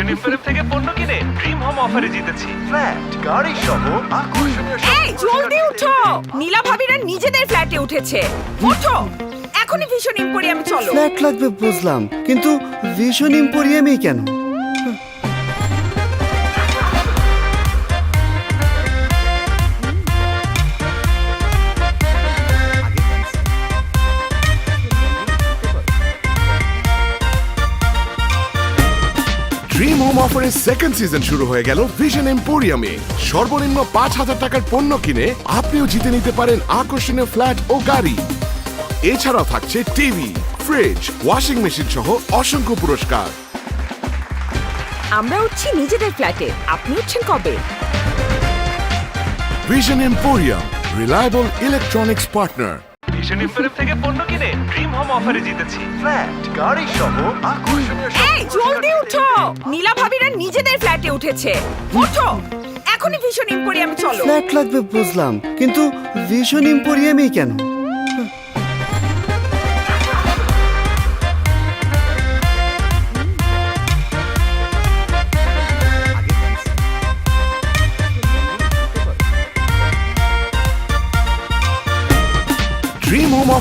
Emporium থেকে পণ্য কিনে ড্রিম হোম অফারে জিতেছি। ফ্ল্যাট গাড়ি সহ আকর্ষণীয় সব এই জলদি উঠো! নীলা ভাবিরা নিজেদের ফ্ল্যাটে উঠেছে। ওঠো! এখনই ভীষণ ইম্পোরিয়ামে চলো। ফ্ল্যাট লাগবে বুঝলাম। কিন্তু ভীষণ ইম্পোরিয়ামই কেন? ড্রিম হোম অফারের সেকেন্ড সিজন শুরু হয়ে গেল ভিশন এম্পোরিয়ামে সর্বনিম্ন পাঁচ হাজার টাকার পণ্য কিনে আপনিও জিতে নিতে পারেন আকর্ষণীয় ফ্ল্যাট ও গাড়ি। এছাড়াও থাকছে টিভি ফ্রিজ ওয়াশিং মেশিন সহ অসংখ্য পুরস্কার। আমরা উঠছি নিজেদের ফ্ল্যাটে। আপনি উঠছেন কবে? Vision Emporium reliable electronics partner Emporium থেকে পণ্য কিনে ড্রিম হোম অফারে জিতেছি। ফ্ল্যাট গাড়ি সহ আকর্ষণীয় এই জলদি উঠো! নীলা ভাবিরা নিজেদের ফ্ল্যাটে উঠেছে। ওঠো! এখনই ভীষণ ইম্পোরিয়ামে চলো। ফ্ল্যাট লাগবে বুঝলাম। কিন্তু ভীষণ ইম্পোরিয়ামই কেন?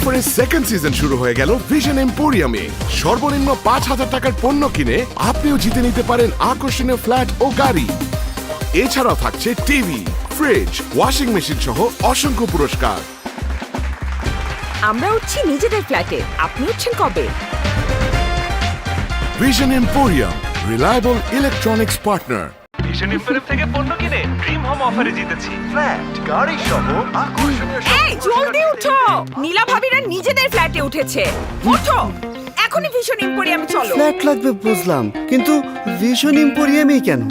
অফারের সেকেন্ড সিজন শুরু হয়ে গেল ভিশন এম্পোরিয়ামে সর্বনিম্ন পাঁচ হাজার টাকার পণ্য কিনে আপনিও জিতে নিতে পারেন আকর্ষণীয় ফ্ল্যাট ও গাড়ি। এছাড়াও থাকছে টিভি ফ্রিজ ওয়াশিং মেশিন সহ অসংখ্য পুরস্কার। আমরা উঠছি নিজেদের ফ্ল্যাটে। আপনি উঠছেন কবে? Vision Emporium reliable electronics partner Vision Emporium থেকে পণ্য কিনে ড্রিম হোম অফারে জিতেছি। ফ্ল্যাট গাড়ি সহ আকর্ষণীয় এই জলদি উঠো! নীলা ভাবিরা নিজেদের ফ্ল্যাটে উঠেছে। ওঠো! এখনই ভীষণ ইম্পোরিয়ামে চলো। ফ্ল্যাট লাগবে বুঝলাম। কিন্তু ভীষণ ইম্পোরিয়ামেই কেন?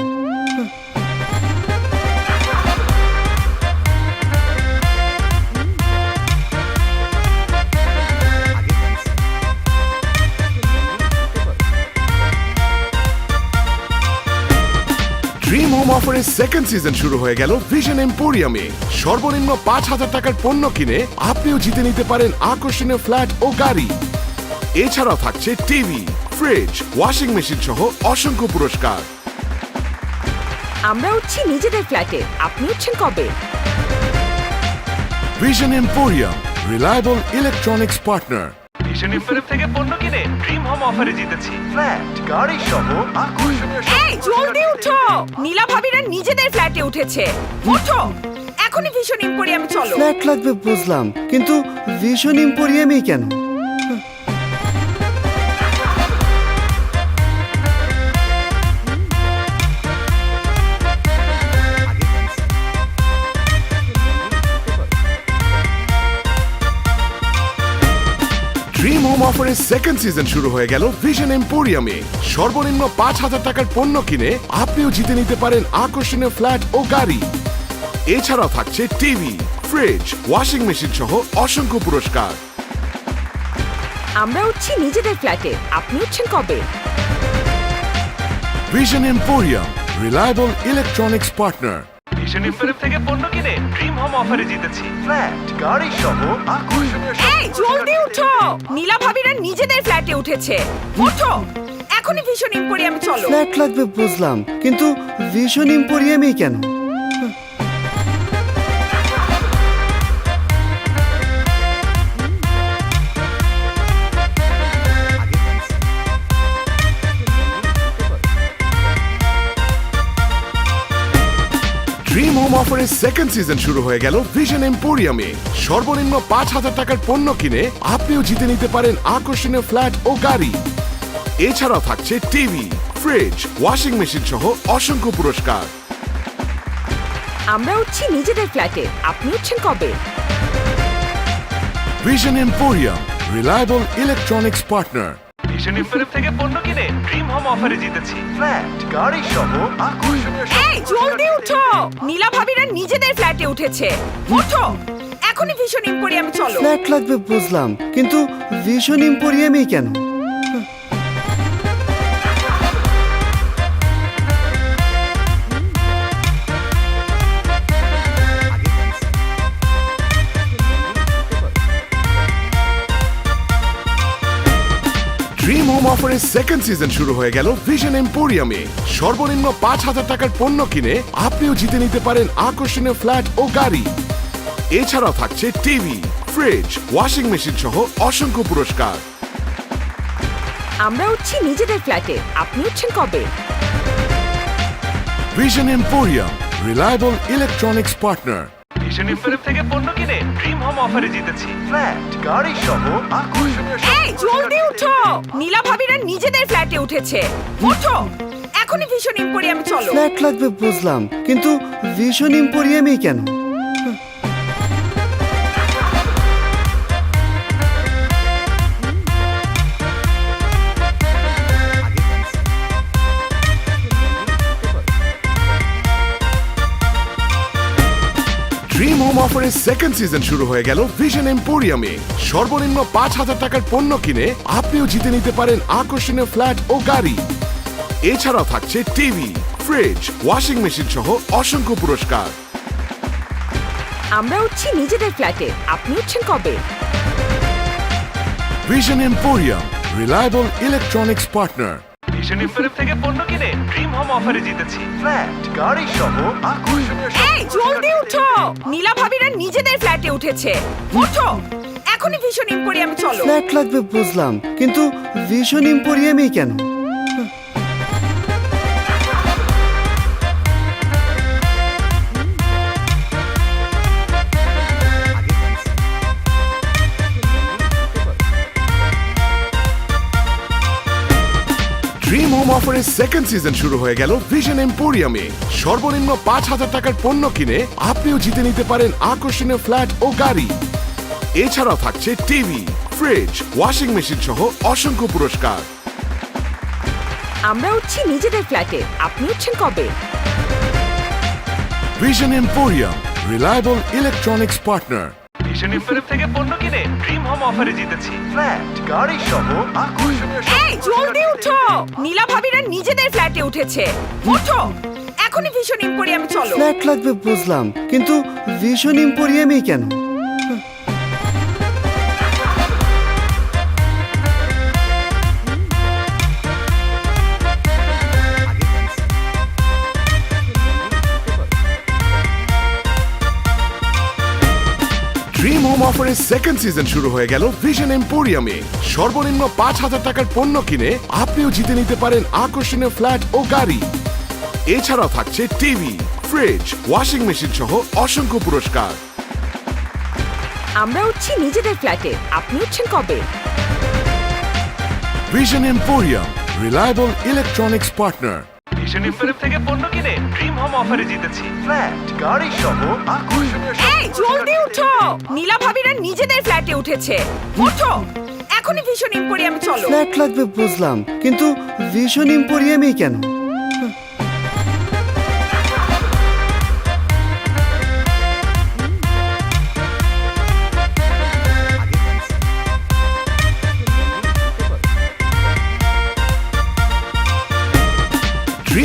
অফারের সেকেন্ড সিজন শুরু হয়ে গেল ভিশন এম্পোরিয়ামে সর্বনিম্ন পাঁচ হাজার টাকার পণ্য কিনে আপনিও জিতে নিতে পারেন আকর্ষণীয় ফ্ল্যাট ও গাড়ি। এছাড়াও থাকছে টিভি ফ্রিজ ওয়াশিং মেশিন সহ অসংখ্য পুরস্কার। আমরা উঠছি নিজেদের ফ্ল্যাটে। আপনি উঠছেন কবে? Vision Emporium reliable electronics partner Vision Emporium থেকে পণ্য কিনে ড্রিম হোম অফারে জিতেছি। ফ্ল্যাট গাড়ি সহ আকর্ষণীয় সব এই জলদি উঠো! নীলা ভাবিরা নিজেদের ফ্ল্যাটে উঠেছে। ওঠো! এখনই ভীষণ ইম্পোরিয়ামে চলো। ফ্ল্যাট লাগবে বুঝলাম। কিন্তু ভীষণ ইম্পোরিয়ামই কেন? অফারের সেকেন্ড সিজন শুরু হয়ে গেল ভিশন এম্পোরিয়ামে সর্বনিম্ন পাঁচ হাজার টাকার পণ্য কিনে আপনিও জিতে নিতে পারেন আকর্ষণীয় ফ্ল্যাট ও গাড়ি। এছাড়াও থাকছে টিভি ফ্রিজ ওয়াশিং মেশিন সহ অসংখ্য পুরস্কার। আমরা উঠছি নিজেদের ফ্ল্যাটে আপনি উঠছেন কবে? Vision Emporium reliable electronics partner Vision Emporium থেকে পণ্য কিনে ড্রিম হোম অফারে জিতেছি। ফ্ল্যাট গাড়ি সহ আকর্ষণীয় সব এই জলদি উঠো! নীলা ভাবিরা নিজেদের ফ্ল্যাটে উঠেছে। ওঠো! এখনই ভীষণ ইম্পোরিয়ামে চলো। ফ্ল্যাট লাগবে বুঝলাম। কিন্তু ভীষণ ইম্পোরিয়ামই কেন? অফারের সেকেন্ড সিজন শুরু হয়ে গেল ভিশন এম্পোরিয়ামে সর্বনিম্ন পাঁচ হাজার টাকার পণ্য কিনে আপনিও জিতে নিতে পারেন আকর্ষণীয় ফ্ল্যাট ও গাড়ি। এছাড়াও থাকছে টিভি ফ্রিজ ওয়াশিং মেশিন সহ অসংখ্য পুরস্কার। আমরা উঠছি নিজেদের ফ্ল্যাটে। আপনি উঠছেন কবে? Vision Emporium reliable electronics partner Emporium থেকে পণ্য কিনে ড্রিম হোম অফারে জিতেছি। ফ্ল্যাট গাড়ি সহ আকর্ষণীয় সব এই জলদি উঠো! নীলা ভাবিরা নিজেদের ফ্ল্যাটে উঠেছে। ওঠো! এখনই ভীষণ ইম্পোরিয়ামে চলো। ফ্ল্যাট লাগবে বুঝলাম। কিন্তু ভীষণ ইম্পোরিয়ামই কেন? অফারের অফারের সেকেন্ড সিজন শুরু হয়ে গেল ভিশন এম্পোরিয়ামে সর্বনিম্ন পাঁচ হাজার টাকার পণ্য কিনে আপনিও জিতে নিতে পারেন আকর্ষণীয় ফ্ল্যাট ও গাড়ি। এছাড়াও থাকছে টিভি ফ্রিজ ওয়াশিং মেশিন সহ অসংখ্য পুরস্কার। আমরা উঠছি নিজেদের ফ্ল্যাটে। আপনি উঠছেন কবে? Vision Emporium reliable electronics partner Emporium থেকে পণ্য কিনে ড্রিম হোম অফারে জিতেছি। ফ্ল্যাট গাড়ি সহ আকর্ষণীয় এই জলদি উঠো! নীলা ভাবিরা নিজেদের ফ্ল্যাটে উঠেছে। ওঠো এখনই ভীষণ ইম্পোরিয়ামে চলো। ফ্ল্যাট লাগবে বুঝলাম। কিন্তু ভীষণ ইম্পোরিয়ামেই কেন? অফারের সেকেন্ড সিজন শুরু হয়ে গেল ভিশন এম্পোরিয়ামে সর্বনিম্ন পাঁচ হাজার টাকার পণ্য কিনে আপনিও জিতে নিতে পারেন আকর্ষণীয় ফ্ল্যাট ও গাড়ি। এছাড়াও থাকছে টিভি ফ্রিজ ওয়াশিং মেশিন সহ অসংখ্য পুরস্কার। আমরা উঠছি নিজেদের ফ্ল্যাটে। আপনি উঠছেন কবে? Vision Emporium reliable electronics partner Vision Emporium থেকে পণ্য কিনে ড্রিম হোম অফারে জিতেছি। ফ্ল্যাট গাড়ি সহ আকর্ষণীয় এই জলদি উঠো! নীলা ভাবিরা নিজেদের ফ্ল্যাটে উঠেছে। ওঠো এখনই ভীষণ ইম্পোরিয়ামে চলো। ফ্ল্যাট লাগবে বুঝলাম। কিন্তু ভীষণ ইম্পোরিয়ামেই কেন? অফারের সেকেন্ড সিজন শুরু হয়ে গেল ভিশন এম্পোরিয়ামে সর্বনিম্ন পাঁচ হাজার টাকার পণ্য কিনে আপনিও জিতে নিতে পারেন আকর্ষণীয় ফ্ল্যাট ও গাড়ি। এছাড়াও থাকছে টিভি ফ্রিজ ওয়াশিং মেশিন সহ অসংখ্য পুরস্কার। আমরা উঠছি নিজেদের ফ্ল্যাটে। আপনি উঠছেন কবে? Vision Emporium reliable electronics partner Vision Emporium থেকে পণ্য কিনে ড্রিম হোম অফারে জিতেছি। ফ্ল্যাট গাড়ি সহ আকর্ষণীয় সব এই জলদি উঠো! নীলা ভাবিরা নিজেদের ফ্ল্যাটে উঠেছে। ওঠো! এখনই ভীষণ ইম্পোরিয়ামে চলো। ফ্ল্যাট লাগবে বুঝলাম। কিন্তু ভীষণ এম্পোরিয়ামেই কেন? ড্রিম হোম অফারের সেকেন্ড সিজন শুরু হয়ে গেল ভিশন এম্পোরিয়ামে সর্বনিম্ন পাঁচ হাজার টাকার পণ্য কিনে আপনিও জিতে নিতে পারেন আকর্ষণীয় ফ্ল্যাট ও গাড়ি। এছাড়াও থাকছে টিভি ফ্রিজ ওয়াশিং মেশিন সহ অসংখ্য পুরস্কার। আমরা উঠছি নিজেদের ফ্ল্যাটে। আপনি উঠছেন কবে? Vision Emporium reliable electronics partner Vision Emporium থেকে পণ্য কিনে ড্রিম হোম অফারে জিতেছি। ফ্ল্যাট গাড়ি সহ আকর্ষণীয় সব এই জলদি উঠো! নীলা ভাবিরা নিজেদের ফ্ল্যাটে উঠেছে। ওঠো! এখনই ভীষণ ইম্পোরিয়ামে চলো। ফ্ল্যাট লাগবে বুঝলাম। কিন্তু ভিশন ইম্পোরিয়ামই কেন?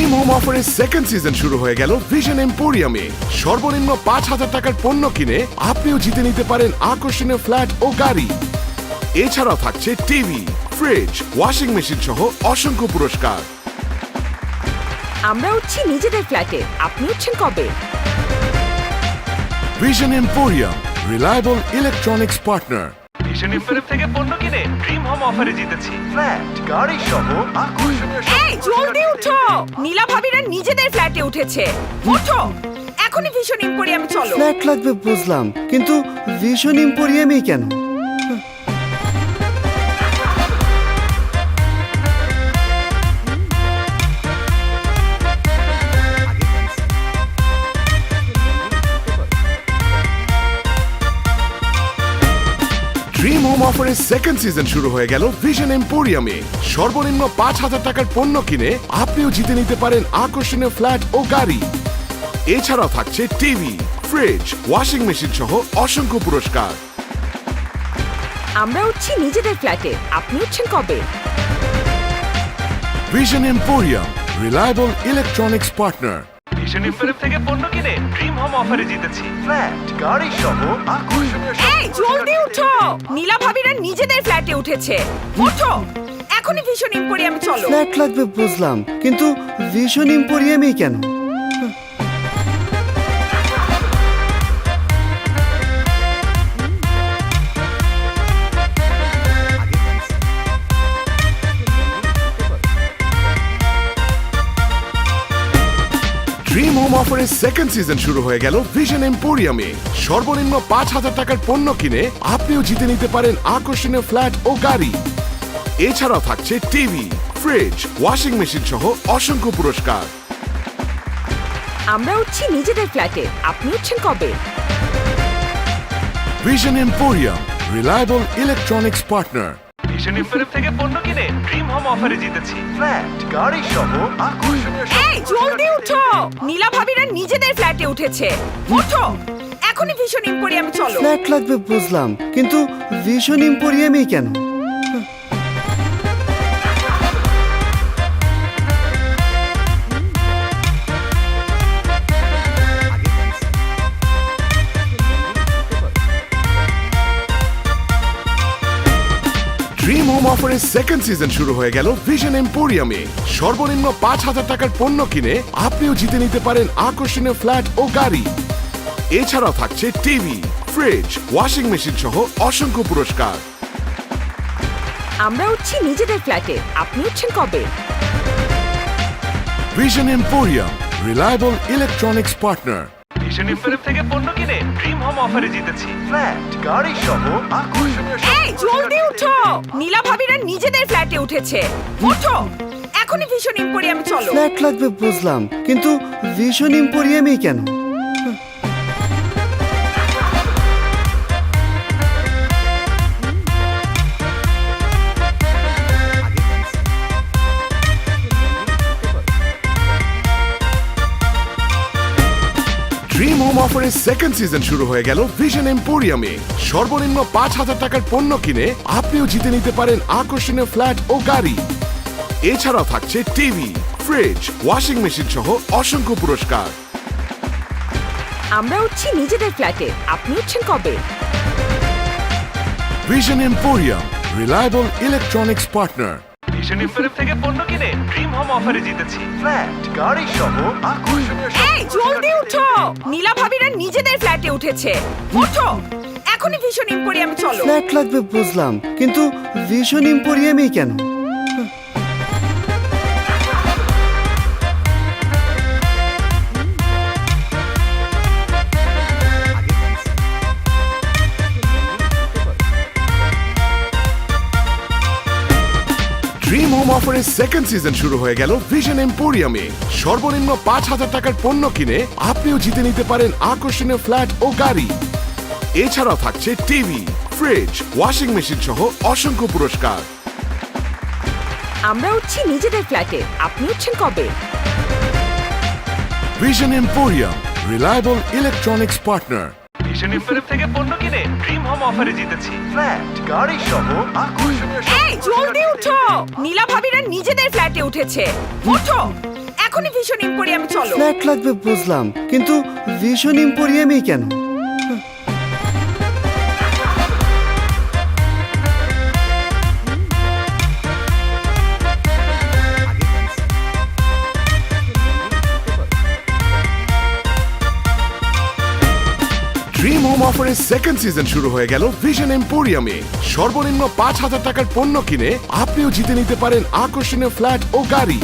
ড্রিম হোম অফারের সেকেন্ড সিজন শুরু হয়ে গেল ভিশন এম্পোরিয়ামে সর্বনিম্ন পাঁচ হাজার টাকার পণ্য কিনে আপনিও জিতে নিতে পারেন আকর্ষণীয় ফ্ল্যাট ও গাড়ি। এছাড়াও থাকছে টিভি ফ্রিজ ওয়াশিং মেশিন সহ অসংখ্য পুরস্কার। আমরা উঠছি নিজেদের ফ্ল্যাটে। আপনি উঠছেন কবে? Vision Emporium reliable electronics partner Vision থেকে পণ্য কিনে ড্রিম হোম অফারে জিতেছি। ফ্ল্যাট গাড়ি সহ আকর্ষণীয় এই জলদি উঠো! নীলা ভাবিরা নিজেদের ফ্ল্যাটে উঠেছে। ওঠো, এখনই ভীষণ ইম্পোরিয়ামে চলো। ফ্ল্যাট লাগবে, বুঝলাম। কিন্তু ভীষণ এম্পোরিয়ামেই কেন? অফারের সেকেন্ড সিজন শুরু হয়ে গেল ভিশন এম্পোরিয়ামে সর্বনিম্ন পাঁচ হাজার টাকার পণ্য কিনে আপনিও জিতে নিতে পারেন আকর্ষণীয় ফ্ল্যাট ও গাড়ি। এছাড়াও থাকছে টিভি ফ্রিজ ওয়াশিং মেশিন সহ অসংখ্য পুরস্কার। আমরা উঠছি নিজেদের ফ্ল্যাটে। আপনি উঠছেন কবে? Vision Emporium reliable electronics partner Emporium থেকে পণ্য কিনে ড্রিম হোম অফারে জিতেছি। ফ্ল্যাট গাড়ি সহ আকর্ষণীয় এই জলদি উঠো! নীলা ভাবিরা নিজেদের ফ্ল্যাটে উঠেছে। ওঠো! এখনই ভীষণ ইম্পোরিয়ামে চলো। ফ্ল্যাট লাগবে বুঝলাম। কিন্তু ভীষণ ইম্পোরিয়ামেই কেন? অফারের সেকেন্ড সিজন শুরু হয়ে গেল ভিশন এম্পোরিয়ামে সর্বনিম্ন পাঁচ হাজার টাকার পণ্য কিনে আপনিও জিতে নিতে পারেন আকর্ষণীয় ফ্ল্যাট ও গাড়ি। এছাড়াও থাকছে টিভি ফ্রিজ ওয়াশিং মেশিন সহ অসংখ্য পুরস্কার। আমরা উঠছি নিজেদের ফ্ল্যাটে। আপনি উঠছেন কবে? Vision Emporium reliable electronics partner Vision Emporium থেকে পণ্য কিনে ড্রিম হোম অফারে জিতেছি। ফ্ল্যাট গাড়ি সহ আকর্ষণীয় এই জলদি উঠো! নীলা ভাবিরা নিজেদের ফ্ল্যাটে উঠেছে। ওঠো! এখনই ভীষণ ইম্পোরিয়ামে চলো। ফ্ল্যাট লাগবে বুঝলাম। কিন্তু ভীষণ এম্পোরিয়ামেই কেন? হোম অফারের সেকেন্ড সিজন শুরু হয়ে গেল ভিশন এম্পোরিয়ামে সর্বনিম্ন পাঁচ হাজার টাকার পণ্য কিনে আপনিও জিতে নিতে পারেন আকর্ষণীয় ফ্ল্যাট ও গাড়ি। এছাড়াও থাকছে টিভি ফ্রিজ ওয়াশিং মেশিন সহ অসংখ্য পুরস্কার। আমরা উঠছি নিজেদের ফ্ল্যাটে। আপনি উঠছেন কবে? Vision Emporium reliable electronics partner Vision Emporium থেকে পণ্য কিনে ড্রিম হোম অফারে জিতেছি। ফ্ল্যাট গাড়ি সহ আকর্ষণীয় এই জলদি উঠো! নীলা ভাবিরা নিজেদের ফ্ল্যাটে উঠেছে। ওঠো! এখনই ভীষণ এম্পোরিয়ামে চলো। ফ্ল্যাট লাগবে বুঝলাম। কিন্তু ভিশন ইম্পোরিয়ামই কেন? অফারের সেকেন্ড সিজন শুরু হয়ে গেল ভিশন এম্পোরিয়ামে সর্বনিম্ন পাঁচ হাজার টাকার পণ্য কিনে আপনিও জিতে নিতে পারেন আকর্ষণীয় ফ্ল্যাট ও গাড়ি। এছাড়াও থাকছে টিভি ফ্রিজ ওয়াশিং মেশিন সহ অসংখ্য পুরস্কার। আমরা উঠছি নিজেদের ফ্ল্যাটে আপনি উঠছেন কবে? Vision Emporium reliable electronics partner Vision Emporium থেকে পণ্য কিনে ড্রিম হোম অফারে জিতেছি। ফ্ল্যাট গাড়ি সহ আকর্ষণীয় সব এই জলদি উঠো! নীলা ভাবিরা নিজেদের ফ্ল্যাটে উঠেছে। ওঠো! এখনই ভীষণ ইম্পোরিয়ামে চলো। ফ্ল্যাট লাগবে বুঝলাম। কিন্তু ভীষণ এম্পোরিয়ামেই কেন? অফারের সেকেন্ড সিজন শুরু হয়ে গেল ভিশন এম্পোরিয়ামে সর্বনিম্ন পাঁচ হাজার টাকার পণ্য কিনে আপনিও জিতে নিতে পারেন আকর্ষণীয় ফ্ল্যাট ও গাড়ি। এছাড়াও থাকছে টিভি ফ্রিজ ওয়াশিং মেশিন সহ অসংখ্য পুরস্কার। আমরা উঠছি নিজেদের ফ্ল্যাটে। আপনি উঠছেন কবে? Vision Emporium reliable electronics partner Emporium থেকে পণ্য কিনে ড্রিম হোম অফারে জিতেছি। ফ্ল্যাট গাড়ি সহ আকর্ষণীয় সব এই জলদি উঠো! নীলা ভাবিরা নিজেদের ফ্ল্যাটে উঠেছে। ওঠো! এখনই ভীষণ ইম্পোরিয়ামে চলো। ফ্ল্যাট লাগবে বুঝলাম। কিন্তু ভীষণ এম্পোরিয়ামেই কেন? অফারের সেকেন্ড সিজন শুরু হয়ে গেল ভিশন এম্পোরিয়ামে সর্বনিম্ন পাঁচ হাজার টাকার পণ্য কিনে আপনিও জিতে নিতে পারেন আকর্ষণীয় ফ্ল্যাট ও গাড়ি।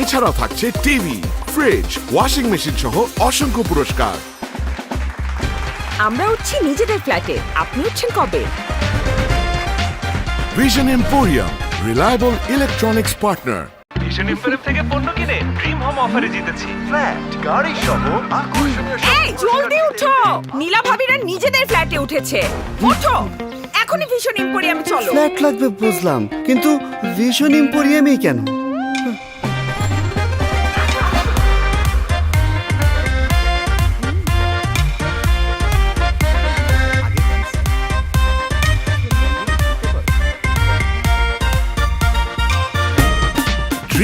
এছাড়াও থাকছে টিভি ফ্রিজ ওয়াশিং মেশিন সহ অসংখ্য পুরস্কার। আমরা উঠছি নিজেদের ফ্ল্যাটে। আপনি উঠছেন কবে? Vision Emporium reliable electronics partner Emporium থেকে পণ্য কিনে ড্রিম হোম অফারে জিতেছি। ফ্ল্যাট গাড়ি সহ আকর্ষণীয় এই জলদি উঠো! নীলা ভাবিরা নিজেদের ফ্ল্যাটে উঠেছে। ওঠো এখনই ভীষণ ইম্পোরিয়ামে চলো। ফ্ল্যাট লাগবে বুঝলাম। কিন্তু ভীষণ ইম্পোরিয়ামেই কেন?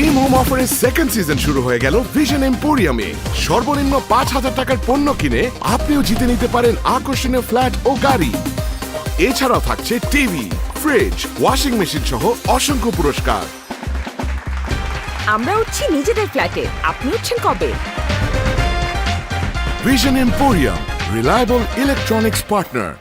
ড্রিম হোম অফারের সেকেন্ড সিজন শুরু হয়ে গেল ভিশন এম্পোরিয়ামে সর্বনিম্ন পাঁচ হাজার টাকার পণ্য কিনে আপনিও জিতে নিতে পারেন আকর্ষণীয় ফ্ল্যাট ও গাড়ি। এছাড়াও থাকছে টিভি ফ্রিজ ওয়াশিং মেশিন সহ অসংখ্য পুরস্কার। আমরা উঠছি নিজেদের ফ্ল্যাটে। আপনি উঠছেন কবে? Vision Emporium reliable electronics partner